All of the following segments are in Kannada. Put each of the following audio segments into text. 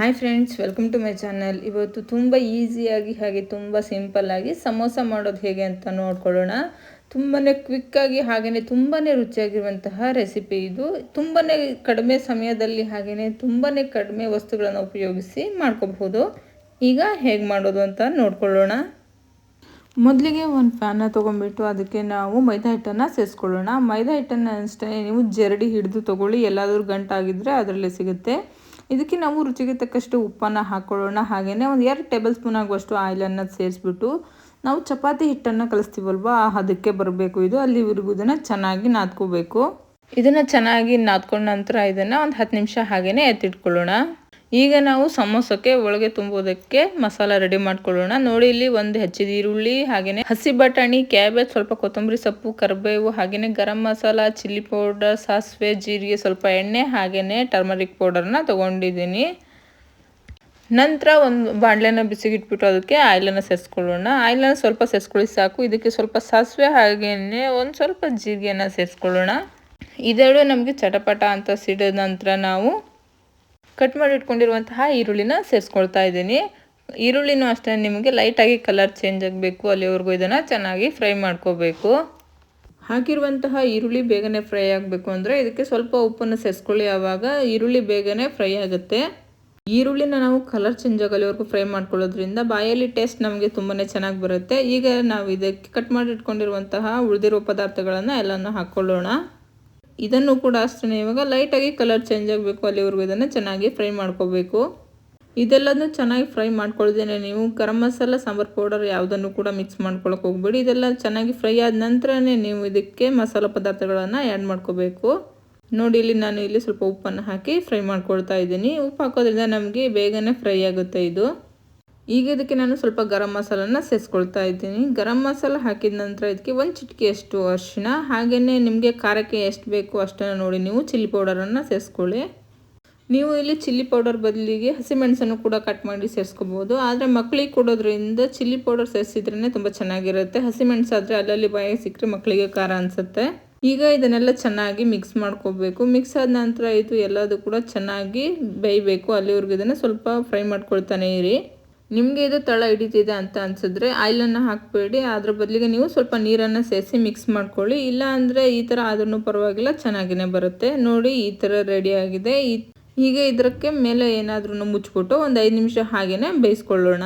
Hi friends welcome to my channel ಇವತ್ತು ತುಂಬ ಈಸಿಯಾಗಿ ಹಾಗೆ ತುಂಬ ಸಿಂಪಲ್ಲಾಗಿ ಸಮೋಸ ಮಾಡೋದು ಹೇಗೆ ಅಂತ ನೋಡ್ಕೊಳ್ಳೋಣ. ತುಂಬಾ ಕ್ವಿಕ್ಕಾಗಿ ಹಾಗೆಯೇ ತುಂಬಾ ರುಚಿಯಾಗಿರುವಂತಹ ರೆಸಿಪಿ ಇದು. ತುಂಬಾ ಕಡಿಮೆ ಸಮಯದಲ್ಲಿ ಹಾಗೆಯೇ ತುಂಬಾ ಕಡಿಮೆ ವಸ್ತುಗಳನ್ನು ಉಪಯೋಗಿಸಿ ಮಾಡ್ಕೋಬಹುದು. ಈಗ ಹೇಗೆ ಮಾಡೋದು ಅಂತ ನೋಡ್ಕೊಳ್ಳೋಣ. ಮೊದಲಿಗೆ ಒಂದು ಪ್ಯಾನ ತೊಗೊಂಡ್ಬಿಟ್ಟು ಅದಕ್ಕೆ ನಾವು ಮೈದಾ ಹಿಟ್ಟನ್ನು ಸೇರಿಸ್ಕೊಳ್ಳೋಣ ಮೈದಾ ಹಿಟ್ಟನ್ನು ಅಷ್ಟೇ ನೀವು ಜರಡಿ ಹಿಡಿದು ತೊಗೊಳ್ಳಿ. ಎಲ್ಲಾದರೂ ಗಂಟಾಗಿದ್ದರೆ ಅದರಲ್ಲಿ ಸಿಗುತ್ತೆ. ಇದಕ್ಕೆ ನಾವು ರುಚಿಗೆ ತಕ್ಕಷ್ಟು ಉಪ್ಪನ್ನು ಹಾಕ್ಕೊಳ್ಳೋಣ ಹಾಗೆಯೇ ಒಂದು ಎರಡು ಟೇಬಲ್ ಸ್ಪೂನ್ ಆಗುವಷ್ಟು ಆಯಿಲನ್ನು ಸೇರಿಸ್ಬಿಟ್ಟು ನಾವು ಚಪಾತಿ ಹಿಟ್ಟನ್ನು ಕಲಿಸ್ತೀವಲ್ವ? ಅದಕ್ಕೆ ಬರಬೇಕು. ಇದು ಅಲ್ಲಿವರೆಗೂ ಇದನ್ನು ಚೆನ್ನಾಗಿ ನಾದ್ಕೋಬೇಕು. ಇದನ್ನು ಚೆನ್ನಾಗಿ ನಾದ್ಕೊಂಡ ನಂತರ ಇದನ್ನು ಒಂದು ಹತ್ತು ನಿಮಿಷ ಹಾಗೆಯೇ ಎತ್ತಿಟ್ಕೊಳ್ಳೋಣ. ಈಗ ನಾವು ಸಮೋಸಕ್ಕೆ ಒಳಗೆ ತುಂಬುವುದಕ್ಕೆ ಮಸಾಲ ರೆಡಿ ಮಾಡ್ಕೊಳ್ಳೋಣ. ನೋಡಿ, ಇಲ್ಲಿ ಒಂದು ಹೆಚ್ಚಿದ ಈರುಳ್ಳಿ ಹಾಗೆಯೇ ಹಸಿ ಬಟಾಣಿ, ಕ್ಯಾಬೇಜ್, ಸ್ವಲ್ಪ ಕೊತ್ತಂಬರಿ ಸೊಪ್ಪು, ಕರಿಬೇವು ಹಾಗೆಯೇ ಗರಂ ಮಸಾಲ, ಚಿಲ್ಲಿ ಪೌಡರ್, ಸಾಸಿವೆ, ಜೀರಿಗೆ, ಸ್ವಲ್ಪ ಎಣ್ಣೆ ಹಾಗೆಯೇ ಟರ್ಮರಿಕ್ ಪೌಡರ್ನ ತೊಗೊಂಡಿದ್ದೀನಿ. ನಂತರ ಒಂದು ಬಾಣಲೆನ ಬಿಸಿಗಿಟ್ಬಿಟ್ಟು ಅದಕ್ಕೆ ಆಯಿಲನ್ನು ಸೇರಿಸ್ಕೊಳ್ಳೋಣ. ಆಯಿಲನ್ನು ಸ್ವಲ್ಪ ಸೇರಿಸ್ಕೊಳ್ಳಿ, ಸಾಕು. ಇದಕ್ಕೆ ಸ್ವಲ್ಪ ಸಾಸಿವೆ ಹಾಗೆಯೇ ಒಂದು ಸ್ವಲ್ಪ ಜೀರಿಗೆಯನ್ನು ಸೇರಿಸ್ಕೊಳ್ಳೋಣ. ಇದೆರಡು ನಮಗೆ ಚಟಪಟ ಅಂತ ಸಿಡಿದ ನಂತರ ನಾವು ಕಟ್ ಮಾಡಿ ಇಟ್ಕೊಂಡಿರುವಂತಹ ಈರುಳ್ಳಿನ ಸೇರಿಸ್ಕೊಳ್ತಾ ಇದ್ದೀನಿ. ಈರುಳ್ಳಿನೂ ಅಷ್ಟೇ, ನಿಮಗೆ ಲೈಟಾಗಿ ಕಲರ್ ಚೇಂಜ್ ಆಗಬೇಕು ಅಲ್ಲಿವರೆಗೂ ಇದನ್ನು ಚೆನ್ನಾಗಿ ಫ್ರೈ ಮಾಡ್ಕೋಬೇಕು. ಹಾಕಿರುವಂತಹ ಈರುಳ್ಳಿ ಬೇಗನೆ ಫ್ರೈ ಆಗಬೇಕು ಅಂದರೆ ಇದಕ್ಕೆ ಸ್ವಲ್ಪ ಉಪ್ಪನ್ನು ಸೇರಿಸ್ಕೊಳ್ಳಿ, ಆವಾಗ ಈರುಳ್ಳಿ ಬೇಗನೆ ಫ್ರೈ ಆಗುತ್ತೆ. ಈರುಳ್ಳಿನ ನಾವು ಕಲರ್ ಚೇಂಜ್ ಆಗಲಿವರೆಗೂ ಫ್ರೈ ಮಾಡ್ಕೊಳ್ಳೋದ್ರಿಂದ ಬಾಯಲ್ಲಿ ಟೇಸ್ಟ್ ನಮಗೆ ತುಂಬಾ ಚೆನ್ನಾಗಿ ಬರುತ್ತೆ. ಈಗ ನಾವು ಇದಕ್ಕೆ ಕಟ್ ಮಾಡಿ ಇಟ್ಕೊಂಡಿರುವಂತಹ ಉಳಿದಿರೋ ಪದಾರ್ಥಗಳನ್ನು ಎಲ್ಲನೂ ಹಾಕ್ಕೊಳ್ಳೋಣ. ಇದನ್ನು ಕೂಡ ಅಷ್ಟೇ ಇವಾಗ ಲೈಟಾಗಿ ಕಲರ್ ಚೇಂಜ್ ಆಗಬೇಕು. ಅಲ್ಲಿವರೆಗೂ ಇದನ್ನು ಚೆನ್ನಾಗಿ ಫ್ರೈ ಮಾಡ್ಕೋಬೇಕು. ಇದೆಲ್ಲದನ್ನು ಚೆನ್ನಾಗಿ ಫ್ರೈ ಮಾಡ್ಕೊಳ್ದೇನೆ ನೀವು. ಗರಂ ಮಸಾಲ, ಸಾಂಬಾರು ಪೌಡರ್ ಯಾವುದನ್ನು ಕೂಡ ಮಿಕ್ಸ್ ಮಾಡ್ಕೊಳಕ್ಕೆ ಹೋಗ್ಬೇಡಿ. ಇದೆಲ್ಲ ಚೆನ್ನಾಗಿ ಫ್ರೈ ಆದ ನಂತರನೇ ನೀವು ಇದಕ್ಕೆ ಮಸಾಲ ಪದಾರ್ಥಗಳನ್ನು ಆ್ಯಡ್ ಮಾಡ್ಕೋಬೇಕು. ನೋಡಿ, ಇಲ್ಲಿ ನಾನು ಇಲ್ಲಿ ಸ್ವಲ್ಪ ಉಪ್ಪನ್ನು ಹಾಕಿ ಫ್ರೈ ಮಾಡ್ಕೊಳ್ತಾ ಇದ್ದೀನಿ. ಉಪ್ಪು ಹಾಕೋದ್ರಿಂದ ನಮಗೆ ಬೇಗನೆ ಫ್ರೈ ಆಗುತ್ತೆ ಇದು. ಈಗ ಇದಕ್ಕೆ ನಾನು ಸ್ವಲ್ಪ ಗರಂ ಮಸಾಲನ ಸೇರಿಸ್ಕೊಳ್ತಾ ಇದ್ದೀನಿ. ಗರಂ ಮಸಾಲ ಹಾಕಿದ ನಂತರ ಇದಕ್ಕೆ ಒಂದು ಚಿಟಿಕೆಯಷ್ಟು ಅರಿಶಿನ ಹಾಗೆಯೇ ನಿಮಗೆ ಖಾರಕ್ಕೆ ಎಷ್ಟು ಬೇಕು ಅಷ್ಟನ್ನು ನೋಡಿ ನೀವು ಚಿಲ್ಲಿ ಪೌಡರನ್ನು ಸೇರಿಸ್ಕೊಳ್ಳಿ ನೀವು ಇಲ್ಲಿ ಚಿಲ್ಲಿ ಪೌಡರ್ ಬದಲಿಗೆ ಹಸಿಮೆಣಸನ್ನು ಕೂಡ ಕಟ್ ಮಾಡಿ ಸೇರಿಸ್ಕೋಬೋದು ಆದರೆ ಮಕ್ಕಳಿಗೆ ಕೊಡೋದ್ರಿಂದ ಚಿಲ್ಲಿ ಪೌಡರ್ ಸೇರಿಸಿದ್ರೇ ತುಂಬ ಚೆನ್ನಾಗಿರುತ್ತೆ. ಹಸಿಮೆಣಸು ಆದರೆ ಅಲ್ಲಲ್ಲಿ ಬಾಯಿಗೆ ಸಿಕ್ಕರೆ ಮಕ್ಕಳಿಗೆ ಖಾರ ಅನಿಸುತ್ತೆ. ಈಗ ಇದನ್ನೆಲ್ಲ ಚೆನ್ನಾಗಿ ಮಿಕ್ಸ್ ಮಾಡ್ಕೋಬೇಕು. ಮಿಕ್ಸ್ ಆದ ನಂತರ ಇದು ಎಲ್ಲದೂ ಕೂಡ ಚೆನ್ನಾಗಿ ಬೇಯಬೇಕು. ಅಲ್ಲಿವರೆಗೂ ಇದನ್ನು ಸ್ವಲ್ಪ ಫ್ರೈ ಮಾಡ್ಕೊಳ್ತಾನೆ ಇರಿ. ನಿಮಗೆ ಇದು ತಳ ಹಿಡಿತಿದೆ ಅಂತ ಅನಿಸಿದ್ರೆ ಆಯಿಲನ್ನು ಹಾಕಬೇಡಿ, ಅದ್ರ ಬದಲಿಗೆ ನೀವು ಸ್ವಲ್ಪ ನೀರನ್ನು ಸೇರಿಸಿ ಮಿಕ್ಸ್ ಮಾಡ್ಕೊಳ್ಳಿ. ಇಲ್ಲ ಅಂದರೆ ಈ ಥರ ಆದ್ರೂ ಪರವಾಗಿಲ್ಲ, ಚೆನ್ನಾಗಿನೇ ಬರುತ್ತೆ. ನೋಡಿ, ಈ ಥರ ರೆಡಿ ಆಗಿದೆ. ಈಗ ಇದಕ್ಕೆ ಮೇಲೆ ಏನಾದ್ರೂ ಮುಚ್ಚಿಬಿಟ್ಟು ಒಂದು ಐದು ನಿಮಿಷ ಹಾಗೇನೆ ಬೇಯಿಸ್ಕೊಳ್ಳೋಣ.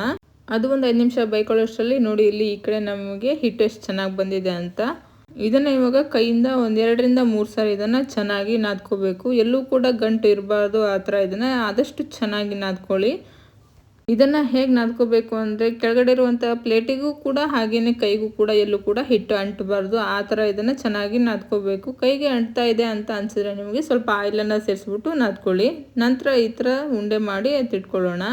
ಅದು ಒಂದು ಐದು ನಿಮಿಷ ಬೈಕೊಳ್ಳೋಷ್ಟರಲ್ಲಿ ನೋಡಿ, ಇಲ್ಲಿ ಈ ಕಡೆ ನಮಗೆ ಹಿಟ್ಟು ಎಷ್ಟು ಚೆನ್ನಾಗಿ ಬಂದಿದೆ ಅಂತ. ಇದನ್ನು ಇವಾಗ ಕೈಯಿಂದ ಒಂದೆರಡರಿಂದ ಮೂರು ಸಾರಿ ಇದನ್ನು ಚೆನ್ನಾಗಿ ನಾದ್ಕೋಬೇಕು. ಎಲ್ಲೂ ಕೂಡ ಗಂಟು ಇರಬಾರ್ದು ಆ ಥರ ಇದನ್ನು. ಆದಷ್ಟು ಚೆನ್ನಾಗಿ ನಾದ್ಕೊಳ್ಳಿ. ಇದನ್ನು ಹೇಗೆ ನಾದ್ಕೋಬೇಕು ಅಂದರೆ ಕೆಳಗಡೆ ಇರುವಂಥ ಪ್ಲೇಟಿಗೂ ಕೂಡ ಹಾಗೆಯೇ ಕೈಗೂ ಕೂಡ ಎಲ್ಲೂ ಕೂಡ ಹಿಟ್ಟು ಅಂಟಬಾರ್ದು. ಆ ಥರ ಇದನ್ನು ಚೆನ್ನಾಗಿ ನಾದ್ಕೋಬೇಕು. ಕೈಗೆ ಅಂಟ್ತಾ ಇದೆ ಅಂತ ಅನ್ಸಿದ್ರೆ ನಿಮಗೆ ಸ್ವಲ್ಪ ಆಯಿಲನ್ನು ಸೇರಿಸ್ಬಿಟ್ಟು ನಾದ್ಕೊಳ್ಳಿ. ನಂತರ ಈ ಥರ ಉಂಡೆ ಮಾಡಿ ಎತ್ತಿಟ್ಕೊಳ್ಳೋಣ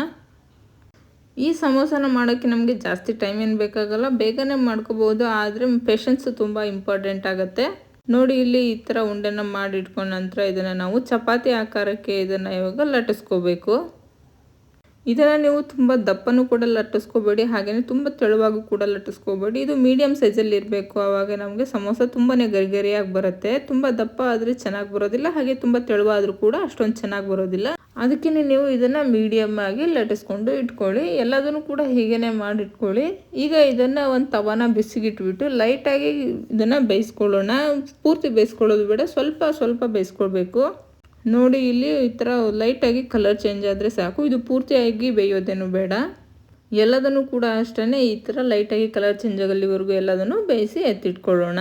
ಈ ಸಮೋಸನ ಮಾಡೋಕ್ಕೆ ನಮಗೆ ಜಾಸ್ತಿ ಟೈಮ್ ಏನು ಬೇಕಾಗಲ್ಲ. ಬೇಗನೆ ಮಾಡ್ಕೋಬೋದು ಆದರೆ ಪೇಷನ್ಸ್ ತುಂಬ ಇಂಪಾರ್ಟೆಂಟ್ ಆಗುತ್ತೆ. ನೋಡಿ ಇಲ್ಲಿ ಈ ಥರ ಉಂಡೆನ ಮಾಡಿ ಇಟ್ಕೊಂಡ ನಂತರ ಇದನ್ನು ನಾವು ಚಪಾತಿ ಆಕಾರಕ್ಕೆ ಇದನ್ನು ಇವಾಗ ಲಟ್ಟಿಸ್ಕೋಬೇಕು. ಇದನ್ನು ನೀವು ತುಂಬ ದಪ್ಪನೂ ಕೂಡ ಲಟ್ಟಿಸ್ಕೋಬೇಡಿ ಹಾಗೆಯೇ ತುಂಬ ತೆಳುವಾಗೂ ಕೂಡ ಲಟ್ಟಿಸ್ಕೋಬೇಡಿ. ಇದು ಮೀಡಿಯಮ್ ಸೈಜಲ್ಲಿ ಇರಬೇಕು, ಆವಾಗ ನಮಗೆ ಸಮೋಸ ತುಂಬಾ ಗರಿಗರಿಯಾಗಿ ಬರುತ್ತೆ. ತುಂಬ ದಪ್ಪ ಆದರೆ ಚೆನ್ನಾಗಿ ಬರೋದಿಲ್ಲ, ಹಾಗೆ ತುಂಬ ತೆಳುವಾದರೂ ಕೂಡ ಅಷ್ಟೊಂದು ಚೆನ್ನಾಗಿ ಬರೋದಿಲ್ಲ. ಅದಕ್ಕೆ ನೀವು ಇದನ್ನು ಮೀಡಿಯಮ್ ಆಗಿ ಲಟ್ಟಿಸ್ಕೊಂಡು ಇಟ್ಕೊಳ್ಳಿ. ಎಲ್ಲದನ್ನು ಕೂಡ ಹೀಗೇ ಮಾಡಿ ಇಟ್ಕೊಳ್ಳಿ ಈಗ ಇದನ್ನು ಒಂದು ತವಾನ ಬಿಸಿಗಿಟ್ಬಿಟ್ಟು ಲೈಟಾಗಿ ಇದನ್ನು ಬೇಯಿಸ್ಕೊಳ್ಳೋಣ. ಪೂರ್ತಿ ಬೇಯಿಸ್ಕೊಳ್ಳೋದು ಬೇಡ, ಸ್ವಲ್ಪ ಸ್ವಲ್ಪ ಬೇಯಿಸ್ಕೊಳ್ಬೇಕು. ನೋಡಿ, ಇಲ್ಲಿ ಈ ಥರ ಲೈಟಾಗಿ ಕಲರ್ ಚೇಂಜ್ ಆದರೆ ಸಾಕು. ಇದು ಪೂರ್ತಿಯಾಗಿ ಬೇಯೋದೇನು ಬೇಡ. ಎಲ್ಲದನ್ನು ಕೂಡ ಅಷ್ಟೇ ಈ ಥರ ಲೈಟಾಗಿ ಕಲರ್ ಚೇಂಜ್ ಆಗಲಿವರೆಗೂ ಎಲ್ಲದನ್ನು ಬೇಯಿಸಿ ಎತ್ತಿಟ್ಕೊಳ್ಳೋಣ.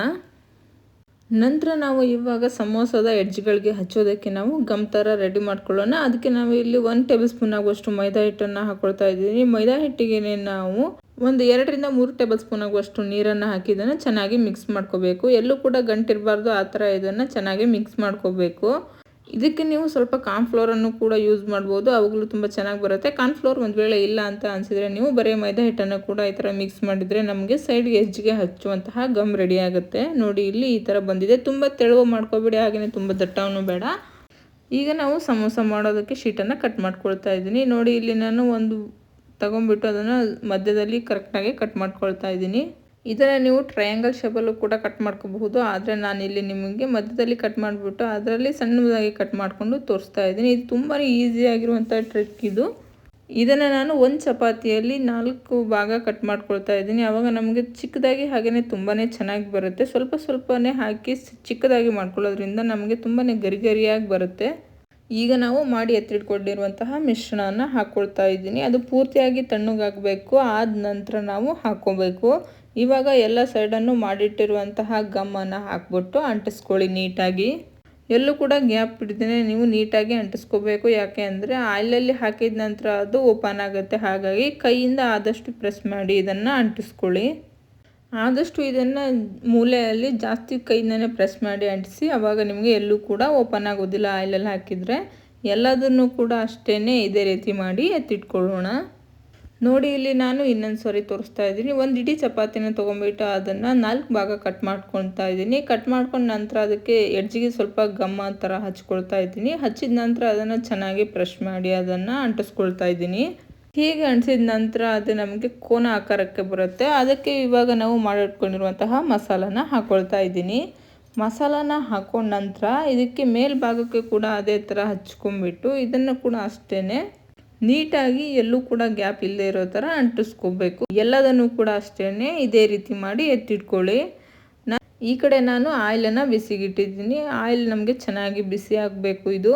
ನಂತರ ನಾವು ಇವಾಗ ಸಮೋಸದ ಎಡ್ಜ್ಗಳಿಗೆ ಹಚ್ಚೋದಕ್ಕೆ ನಾವು ಗಮ್ ಥರ ರೆಡಿ ಮಾಡ್ಕೊಳ್ಳೋಣ. ಅದಕ್ಕೆ ನಾವು ಇಲ್ಲಿ ಒಂದು ಟೇಬಲ್ ಸ್ಪೂನ್ ಆಗುವಷ್ಟು ಮೈದಾ ಹಿಟ್ಟನ್ನು ಹಾಕೊಳ್ತಾ ಇದ್ದೀನಿ. ಮೈದಾ ಹಿಟ್ಟಿಗೆ ನಾವು ಒಂದು ಎರಡರಿಂದ ಮೂರು ಟೇಬಲ್ ಸ್ಪೂನ್ ಆಗುವಷ್ಟು ನೀರನ್ನು ಹಾಕಿದ್ದನ್ನು ಚೆನ್ನಾಗಿ ಮಿಕ್ಸ್ ಮಾಡ್ಕೋಬೇಕು. ಎಲ್ಲೂ ಕೂಡ ಗಂಟಿರಬಾರ್ದು ಆ ಥರ ಇದನ್ನು ಚೆನ್ನಾಗಿ ಮಿಕ್ಸ್ ಮಾಡ್ಕೋಬೇಕು. ಇದಕ್ಕೆ ನೀವು ಸ್ವಲ್ಪ ಕಾರ್ನ್ಫ್ಲೋರನ್ನು ಕೂಡ ಯೂಸ್ ಮಾಡ್ಬೋದು. ಅವಾಗಲೂ ತುಂಬ ಚೆನ್ನಾಗಿ ಬರುತ್ತೆ. ಕಾರ್ನ್ಫ್ಲೋರ್ ಒಂದು ವೇಳೆ ಇಲ್ಲ ಅಂತ ಅನಿಸಿದರೆ ನೀವು ಬರೀ ಮೈದಾ ಹಿಟ್ಟನ್ನು ಕೂಡ ಈ ಥರ ಮಿಕ್ಸ್ ಮಾಡಿದರೆ ನಮಗೆ ಸೈಡ್ಗೆ ಹೆಜ್ಜಿಗೆ ಹಚ್ಚುವಂತಹ ಗಮ್ ರೆಡಿ ಆಗುತ್ತೆ. ನೋಡಿ, ಇಲ್ಲಿ ಈ ಥರ ಬಂದಿದೆ. ತುಂಬ ತೆಳುವು ಮಾಡ್ಕೋಬೇಡಿ ಹಾಗೆಯೇ ತುಂಬ ದಟ್ಟವೂ ಬೇಡ. ಈಗ ನಾವು ಸಮೋಸ ಮಾಡೋದಕ್ಕೆ ಶೀಟನ್ನು ಕಟ್ ಮಾಡ್ಕೊಳ್ತಾ ಇದ್ದೀನಿ. ನೋಡಿ, ಇಲ್ಲಿ ನಾನು ಒಂದು ತಗೊಂಡ್ಬಿಟ್ಟು ಅದನ್ನು ಮಧ್ಯದಲ್ಲಿ ಕರೆಕ್ಟಾಗಿ ಕಟ್ ಮಾಡ್ಕೊಳ್ತಾ ಇದ್ದೀನಿ. ಇದನ್ನು ನೀವು ಟ್ರಯಾಂಗಲ್ ಶೇಪಲ್ಲೂ ಕೂಡ ಕಟ್ ಮಾಡ್ಕೋಬಹುದು. ಆದರೆ ಇಲ್ಲಿ ನಿಮಗೆ ಮಧ್ಯದಲ್ಲಿ ಕಟ್ ಮಾಡಿಬಿಟ್ಟು ಅದರಲ್ಲಿ ಸಣ್ಣದಾಗಿ ಕಟ್ ಮಾಡಿಕೊಂಡು ತೋರಿಸ್ತಾ ಇದ್ದೀನಿ. ಇದು ತುಂಬಾ ಈಸಿಯಾಗಿರುವಂಥ ಟ್ರಿಕ್ ಇದು. ಇದನ್ನು ನಾನು ಒಂದು ಚಪಾತಿಯಲ್ಲಿ ನಾಲ್ಕು ಭಾಗ ಕಟ್ ಮಾಡ್ಕೊಳ್ತಾ ಇದ್ದೀನಿ. ಆವಾಗ ನಮಗೆ ಚಿಕ್ಕದಾಗಿ ಹಾಗೆಯೇ ತುಂಬಾ ಚೆನ್ನಾಗಿ ಬರುತ್ತೆ. ಸ್ವಲ್ಪ ಸ್ವಲ್ಪನೇ ಹಾಕಿ ಚಿಕ್ಕದಾಗಿ ಮಾಡ್ಕೊಳ್ಳೋದ್ರಿಂದ ನಮಗೆ ತುಂಬಾ ಗರಿ ಗರಿಯಾಗಿ ಬರುತ್ತೆ. ಈಗ ನಾವು ಮಾಡಿ ಎತ್ತಿಟ್ಕೊಂಡಿರುವಂತಹ ಮಿಶ್ರಣನ ಹಾಕ್ಕೊಳ್ತಾ ಇದ್ದೀನಿ. ಅದು ಪೂರ್ತಿಯಾಗಿ ತಣ್ಣಗಾಗಬೇಕು. ಆದ ನಂತರ ನಾವು ಹಾಕ್ಕೋಬೇಕು ಇವಾಗ ಎಲ್ಲ ಸೈಡನ್ನು ಮಾಡಿಟ್ಟಿರುವಂತಹ ಗಮ್ಮನ್ನು ಹಾಕ್ಬಿಟ್ಟು ಅಂಟಿಸ್ಕೊಳ್ಳಿ ನೀಟಾಗಿ. ಎಲ್ಲೂ ಕೂಡ ಗ್ಯಾಪ್ ಬಿಡ್ದೇ ನೀವು ನೀಟಾಗಿ ಅಂಟಿಸ್ಕೋಬೇಕು. ಯಾಕೆ ಅಂದರೆ ಆಯಿಲಲ್ಲಿ ಹಾಕಿದ ನಂತರ ಅದು ಓಪನ್ ಆಗುತ್ತೆ. ಹಾಗಾಗಿ ಕೈಯಿಂದ ಆದಷ್ಟು ಪ್ರೆಸ್ ಮಾಡಿ ಇದನ್ನು ಅಂಟಿಸ್ಕೊಳ್ಳಿ. ಆದಷ್ಟು ಇದನ್ನು ಮೂಲೆಯಲ್ಲಿ ಜಾಸ್ತಿ ಕೈಯಿಂದನೇ ಪ್ರೆಸ್ ಮಾಡಿ ಅಂಟಿಸಿ ಆವಾಗ ನಿಮಗೆ ಎಲ್ಲೂ ಕೂಡ ಓಪನ್ ಆಗೋದಿಲ್ಲ ಆಯಿಲಲ್ಲಿ ಹಾಕಿದರೆ. ಎಲ್ಲದನ್ನು ಕೂಡ ಅಷ್ಟೇ ಇದೇ ರೀತಿ ಮಾಡಿ ಎತ್ತಿಟ್ಕೊಳ್ಳೋಣ. ನೋಡಿ, ಇಲ್ಲಿ ನಾನು ಇನ್ನೊಂದು ಸಾರಿ ತೋರಿಸ್ತಾ ಇದ್ದೀನಿ. ಒಂದು ಇಡೀ ಚಪಾತಿನ ತೊಗೊಂಬಿಟ್ಟು ಅದನ್ನು ನಾಲ್ಕು ಭಾಗ ಕಟ್ ಮಾಡ್ಕೊಳ್ತಾ ಇದ್ದೀನಿ. ಕಟ್ ಮಾಡ್ಕೊಂಡ ನಂತರ ಅದಕ್ಕೆ ಎಡ್ಜಿಗೆ ಸ್ವಲ್ಪ ಗಮ್ಮ ಥರ ಹಚ್ಕೊಳ್ತಾ ಇದ್ದೀನಿ. ಹಚ್ಚಿದ ನಂತರ ಅದನ್ನು ಚೆನ್ನಾಗಿ ಪ್ರೆಶ್ ಮಾಡಿ ಅದನ್ನು ಅಂಟಿಸ್ಕೊಳ್ತಾ ಇದ್ದೀನಿ. ಹೀಗೆ ಅಂಟಿಸಿದ ನಂತರ ಅದು ನಮಗೆ ಕೋನ ಆಕಾರಕ್ಕೆ ಬರುತ್ತೆ. ಅದಕ್ಕೆ ಇವಾಗ ನಾವು ಮಾಡಿಟ್ಕೊಂಡಿರುವಂತಹ ಮಸಾಲನ ಹಾಕ್ಕೊಳ್ತಾ ಇದ್ದೀನಿ. ಮಸಾಲಾನ ಹಾಕೊಂಡ ನಂತರ ಇದಕ್ಕೆ ಮೇಲ್ಭಾಗಕ್ಕೆ ಕೂಡ ಅದೇ ಥರ ಹಚ್ಕೊಂಡ್ಬಿಟ್ಟು ಇದನ್ನು ಕೂಡ ಅಷ್ಟೇ ನೀಟಾಗಿ ಎಲ್ಲೂ ಕೂಡ ಗ್ಯಾಪ್ ಇಲ್ಲದೆ ಇರೋ ಥರ ಅಂಟಿಸ್ಕೋಬೇಕು. ಎಲ್ಲದನ್ನು ಕೂಡ ಅಷ್ಟೇ ಇದೇ ರೀತಿ ಮಾಡಿ ಎತ್ತಿಟ್ಕೊಳ್ಳಿ. ಈ ಕಡೆ ನಾನು ಆಯಿಲನ್ನು ಬಿಸಿಗಿಟ್ಟಿದ್ದೀನಿ. ಆಯಿಲ್ ನಮಗೆ ಚೆನ್ನಾಗಿ ಬಿಸಿ ಆಗಬೇಕು ಇದು.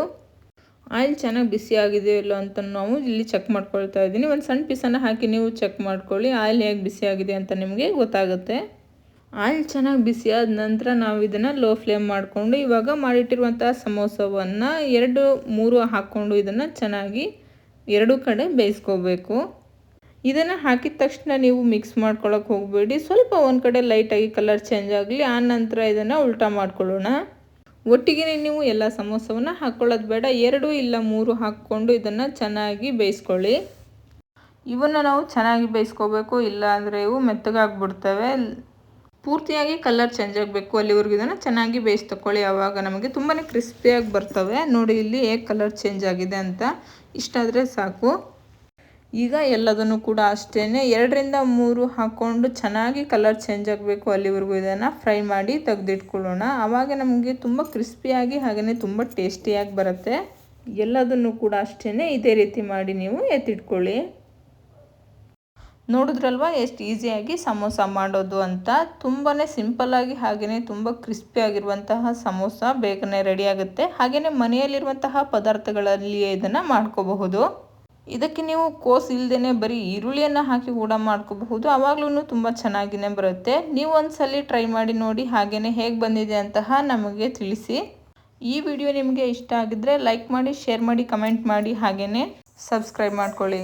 ಆಯಿಲ್ ಚೆನ್ನಾಗಿ ಬಿಸಿ ಆಗಿದೆ ಇಲ್ಲೋ ಅಂತ ನಾವು ಇಲ್ಲಿ ಚೆಕ್ ಮಾಡ್ಕೊಳ್ತಾ ಇದ್ದೀನಿ. ಒಂದು ಸಣ್ಣ ಪೀಸನ್ನು ಹಾಕಿ ನೀವು ಚೆಕ್ ಮಾಡ್ಕೊಳ್ಳಿ. ಆಯಿಲ್ ಹೇಗೆ ಬಿಸಿ ಆಗಿದೆ ಅಂತ ನಿಮಗೆ ಗೊತ್ತಾಗುತ್ತೆ. ಆಯಿಲ್ ಚೆನ್ನಾಗಿ ಬಿಸಿ ಆದ ನಂತರ ನಾವು ಇದನ್ನು ಲೋ ಫ್ಲೇಮ್ ಮಾಡಿಕೊಂಡು ಇವಾಗ ಮಾಡಿಟ್ಟಿರುವಂಥ ಸಮೋಸವನ್ನು ಎರಡು, ಮೂರು ಹಾಕ್ಕೊಂಡು ಇದನ್ನು ಚೆನ್ನಾಗಿ ಎರಡು ಕಡೆ ಬೇಯಿಸ್ಕೋಬೇಕು. ಇದನ್ನು ಹಾಕಿದ ತಕ್ಷಣ ನೀವು ಮಿಕ್ಸ್ ಮಾಡ್ಕೊಳಕ್ಕೆ ಹೋಗಬೇಡಿ. ಸ್ವಲ್ಪ ಒಂದು ಕಡೆ ಲೈಟಾಗಿ ಕಲರ್ ಚೇಂಜ್ ಆಗಲಿ, ಆ ನಂತರ ಇದನ್ನು ಉಲ್ಟಾ ಮಾಡ್ಕೊಳ್ಳೋಣ. ಒಟ್ಟಿಗೆ ನೀವು ಎಲ್ಲ ಸಮೋಸವನ್ನು ಹಾಕ್ಕೊಳ್ಳೋದು ಬೇಡ. ಎರಡು ಇಲ್ಲ ಮೂರು ಹಾಕ್ಕೊಂಡು ಇದನ್ನು ಚೆನ್ನಾಗಿ ಬೇಯಿಸ್ಕೊಳ್ಳಿ. ಇವನ್ನು ನಾವು ಚೆನ್ನಾಗಿ ಬೇಯಿಸ್ಕೋಬೇಕು. ಇಲ್ಲ ಅಂದರೆ ಇವು ಮೆತ್ತಗಾಗ್ಬಿಡ್ತವೆ. ಪೂರ್ತಿಯಾಗಿ ಕಲರ್ ಚೇಂಜ್ ಆಗಬೇಕು. ಅಲ್ಲಿವರೆಗೂ ಇದನ್ನು ಚೆನ್ನಾಗಿ ಬೇಯಿಸಿ ತಗೊಳ್ಳಿ ಆವಾಗ ನಮಗೆ ತುಂಬಾ ಕ್ರಿಸ್ಪಿಯಾಗಿ ಬರ್ತವೆ. ನೋಡಿ ಇಲ್ಲಿ ಹೇಗೆ ಕಲರ್ ಚೇಂಜ್ ಆಗಿದೆ ಅಂತ. ಇಷ್ಟಾದರೆ ಸಾಕು. ಈಗ ಎಲ್ಲದನ್ನು ಕೂಡ ಅಷ್ಟೇ ಎರಡರಿಂದ ಮೂರು ಹಾಕ್ಕೊಂಡು ಚೆನ್ನಾಗಿ ಕಲರ್ ಚೇಂಜ್ ಆಗಬೇಕು ಅಲ್ಲಿವರೆಗೂ ಇದನ್ನು. ಫ್ರೈ ಮಾಡಿ ತೆಗೆದಿಟ್ಕೊಳ್ಳೋಣ. ಆವಾಗ ನಮಗೆ ತುಂಬ ಕ್ರಿಸ್ಪಿಯಾಗಿ ಹಾಗೆಯೇ ತುಂಬ ಟೇಸ್ಟಿಯಾಗಿ ಬರುತ್ತೆ. ಎಲ್ಲದನ್ನು ಕೂಡ ಅಷ್ಟೇ ಇದೇ ರೀತಿ ಮಾಡಿ ನೀವು ಎತ್ತಿಟ್ಕೊಳ್ಳಿ. ನೋಡಿದ್ರಲ್ವ? ಎಷ್ಟು ಈಸಿಯಾಗಿ ಸಮೋಸ ಮಾಡೋದು ಅಂತ. ತುಂಬಾ ಸಿಂಪಲ್ಲಾಗಿ ಹಾಗೆಯೇ ತುಂಬ ಕ್ರಿಸ್ಪಿ ಆಗಿರುವಂತಹ ಸಮೋಸ ಬೇಗನೆ ರೆಡಿ ಆಗುತ್ತೆ. ಹಾಗೆಯೇ ಮನೆಯಲ್ಲಿರುವಂತಹ ಪದಾರ್ಥಗಳಲ್ಲಿಯೇ ಇದನ್ನು ಮಾಡ್ಕೋಬಹುದು. ಇದಕ್ಕೆ ನೀವು ಕೋಸ್ ಇಲ್ಲದೇ ಬರೀ ಈರುಳ್ಳಿಯನ್ನು ಹಾಕಿ ಕೂಡ ಮಾಡ್ಕೋಬಹುದು. ಆವಾಗಲೂ ತುಂಬ ಚೆನ್ನಾಗಿನೇ ಬರುತ್ತೆ. ನೀವು ಒಂದ್ಸಲಿ ಟ್ರೈ ಮಾಡಿ ನೋಡಿ ಹಾಗೆಯೇ ಹೇಗೆ ಬಂದಿದೆ ಅಂತಹ ನಮಗೆ ತಿಳಿಸಿ. ಈ ವಿಡಿಯೋ ನಿಮಗೆ ಇಷ್ಟ ಆಗಿದ್ರೆ ಲೈಕ್ ಮಾಡಿ, ಶೇರ್ ಮಾಡಿ, ಕಮೆಂಟ್ ಮಾಡಿ ಹಾಗೆಯೇ ಸಬ್ಸ್ಕ್ರೈಬ್ ಮಾಡ್ಕೊಳ್ಳಿ.